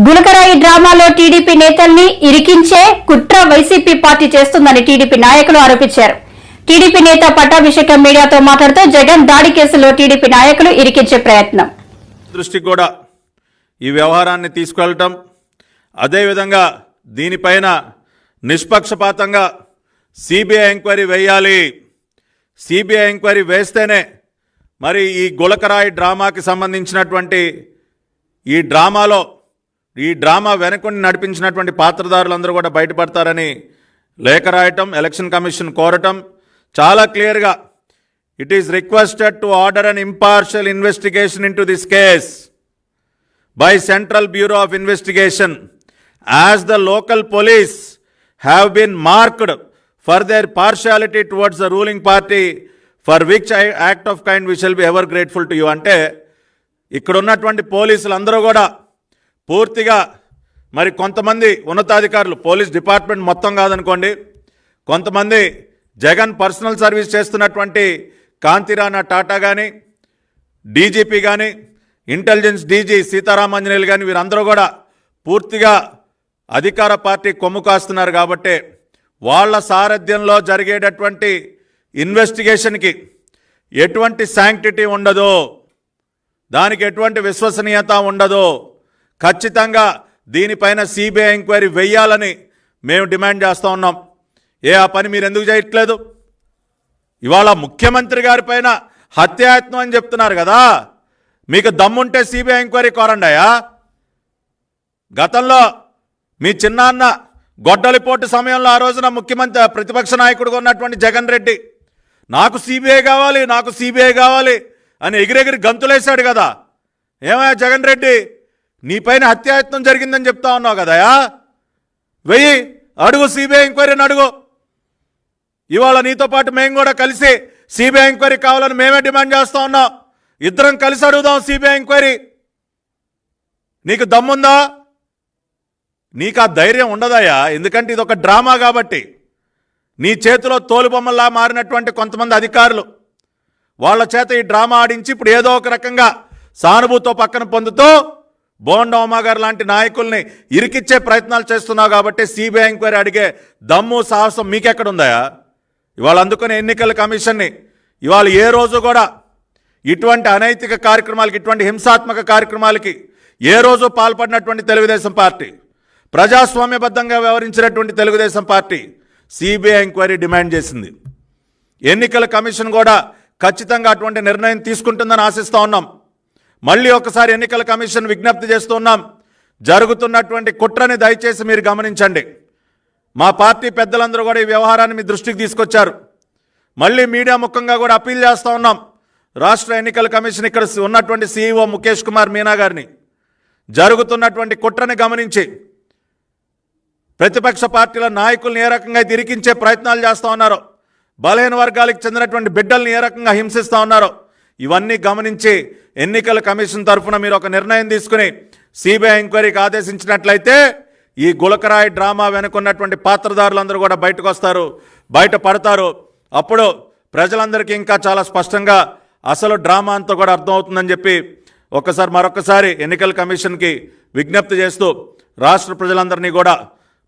గులకరాయి డ్రామాలో టీడీపీ నేతల్ని ఇరికించే కుట్ర YCP party చేస్తుందని టీడీపీ నాయకులు ఆరోపించారు. టీడీపీ నేత పట్టాభిషేకం మీడియాతో మాట్లాడుతూ జగన్ దాడి కేసులో టీడీపీ నాయకులు ఇరికించే ప్రయత్నం. దృష్టికి కూడా ఈ వ్యవహారాన్ని తీసుకెళ్ళటం అదేవిధంగా దీనిపైన నిష్పక్షపాతంగా సిబిఐ ఎంక్వైరీ వేయాలి. సిబిఐ ఎంక్వైరీ వేస్తేనే మరి ఈ గులకరాయి డ్రామాకి సంబంధించినటువంటి ఈ డ్రామాలో ఈ డ్రామా వెనుకొని నడిపించినటువంటి పాత్రదారులందరూ కూడా బయటపడతారని లేఖ రాయటం ఎలక్షన్ కమిషన్ కోరటం చాలా క్లియర్గా it is requested to order an impartial investigation in this case by Central Bureau of Investigation as the local police have been marked for their partiality towards the ruling party for which I act of kind we shall be ever grateful to you అంటే ఇక్కడ ఉన్నటువంటి పోలీసులు అందరూ కూడా పూర్తిగా మరి కొంతమంది ఉన్నతాధికారులు పోలీస్ డిపార్ట్మెంట్ మొత్తం కాదనుకోండి. కొంతమంది జగన్ పర్సనల్ సర్వీస్ చేస్తున్నటువంటి కాంతిరాణా టాటా కానీ డీజీపీ కానీ ఇంటెలిజెన్స్ డీజీ సీతారామాంజనేయులు కానీ వీరందరూ కూడా పూర్తిగా అధికార పార్టీ కొమ్ము కాస్తున్నారు కాబట్టి వాళ్ళ సారథ్యంలో జరిగేటటువంటి ఇన్వెస్టిగేషన్కి ఎటువంటి శాంక్టిటీ ఉండదు దానికి ఎటువంటి విశ్వసనీయత ఉండదు ఖచ్చితంగా దీనిపైన సిబిఐ ఎంక్వైరీ వెయ్యాలని మేము డిమాండ్ చేస్తూ ఉన్నాం. ఏ ఆ పని మీరు ఎందుకు చేయట్లేదు? ఇవాళ ముఖ్యమంత్రి గారి పైన హత్యాయత్నం అని చెప్తున్నారు కదా. మీకు దమ్ముంటే సిబిఐ ఎంక్వైరీ కోరండాయా? గతంలో మీ చిన్నాన్న గొడ్డలిపోటు సమయంలో ఆ రోజున ముఖ్యమంత్రి ప్రతిపక్ష నాయకుడుగా ఉన్నటువంటి జగన్ రెడ్డి నాకు సిబిఐ కావాలి నాకు సిబిఐ కావాలి అని ఎగిరెగిరి గంతులేశాడు కదా. ఏమయ్యా జగన్ రెడ్డి? నీపైన హత్యాయత్నం జరిగిందని చెప్తా ఉన్నావు కదయా వెయ్యి అడుగు సిబిఐ ఎంక్వైరీని అడుగు. ఇవాళ నీతో పాటు మేము కూడా కలిసి సిబిఐ ఎంక్వైరీ కావాలని మేమే డిమాండ్ చేస్తా ఉన్నాం. ఇద్దరం కలిసి అడుగుదాం సిబిఐ ఎంక్వైరీ. నీకు దమ్ముందా? నీకు ఆ ధైర్యం ఉండదయ్యా ఎందుకంటే ఇది ఒక డ్రామా కాబట్టి. నీ చేతిలో తోలుబొమ్మల్లా మారినటువంటి కొంతమంది అధికారులు. వాళ్ళ చేత ఈ డ్రామా ఆడించి ఇప్పుడు ఏదో ఒక రకంగా సానుభూతితో పక్కన పొందుతూ బోండా గారు లాంటి నాయకుల్ని ఇరికిచ్చే ప్రయత్నాలు చేస్తున్నావు కాబట్టి సిబిఐ ఎంక్వైరీ అడిగే దమ్ము సాహసం మీకెక్కడుందయా ఇవాళ అందుకునే ఎన్నికల కమిషన్ని ఇవాళ ఏ రోజు కూడా ఇటువంటి అనైతిక కార్యక్రమాలకి ఇటువంటి హింసాత్మక కార్యక్రమాలకి ఏ రోజు పాల్పడినటువంటి తెలుగుదేశం పార్టీ ప్రజాస్వామ్యబద్ధంగా వ్యవహరించినటువంటి Telugu Desam party CBI enquiry demand చేసింది. ఎన్నికల కమిషన్ కూడా ఖచ్చితంగా అటువంటి నిర్ణయం తీసుకుంటుందని ఆశిస్తూ ఉన్నాం. మళ్ళీ ఒకసారి ఎన్నికల కమిషన్ విజ్ఞప్తి చేస్తున్నాం. జరుగుతున్నటువంటి కుట్రని దయచేసి మీరు గమనించండి. మా పార్టీ పెద్దలందరూ కూడా ఈ వ్యవహారాన్ని మీ దృష్టికి తీసుకొచ్చారు. మళ్ళీ మీడియా ముఖంగా కూడా అప్పీల్ చేస్తూ ఉన్నాం. రాష్ట్ర ఎన్నికల కమిషన్ ఇక్కడ ఉన్నటువంటి సీఈఓ ముఖేష్ కుమార్ మీనా గారిని. జరుగుతున్నటువంటి కుట్రని గమనించి ప్రతిపక్ష పార్టీల నాయకులను ఏ రకంగా ఇరికించే ప్రయత్నాలు చేస్తూ ఉన్నారో బలహీన వర్గాలకు చెందినటువంటి బిడ్డల్ని ఏ రకంగా హింసిస్తూ ఉన్నారో ఇవన్నీ గమనించి ఎన్నికల కమిషన్ తరఫున మీరు ఒక నిర్ణయం తీసుకుని సిబిఐ ఎంక్వైరీకి ఆదేశించినట్లయితే ఈ గులకరాయి డ్రామా వెనుకున్నటువంటి పాత్రదారులందరూ కూడా బయటకు వస్తారు బయట పడతారు. అప్పుడు ప్రజలందరికీ ఇంకా చాలా స్పష్టంగా అసలు డ్రామా అంతా కూడా అర్థమవుతుందని చెప్పి ఒక్కసారి మరొకసారి ఎన్నికల కమిషన్కి విజ్ఞప్తి చేస్తూ రాష్ట్ర ప్రజలందరినీ కూడా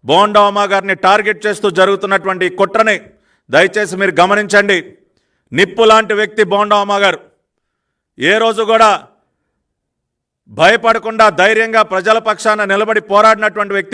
బోండా గారిని టార్గెట్ చేస్తూ జరుగుతున్నటువంటి కుట్రని దయచేసి మీరు గమనించండి. నిప్పు లాంటి వ్యక్తి బోండా గారు. ఏ రోజు కూడా భయపడకుండా ధైర్యంగా ప్రజల పక్షాన నిలబడి పోరాడినటువంటి వ్యక్తి